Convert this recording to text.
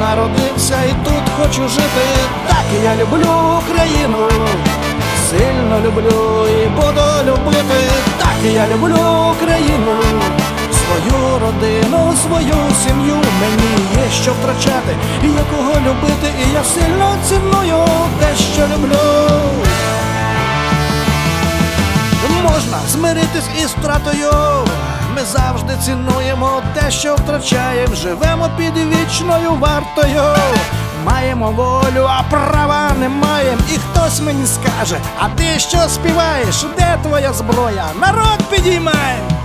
Народився і тут хочу жити. Так я люблю Україну. Сильно люблю і буду любити. Так я люблю Україну. Свою родину, свою сім'ю мені є що втрачати, і є кого любити, і я сильно ціную те, що люблю. Можна змиритись із втратою. Завжди цінуємо те, що втрачаємо, живемо під вічною вартою. Маємо волю, а права не маємо. І хтось мені скаже, а ти що співаєш? Де твоя зброя? Народ підіймай!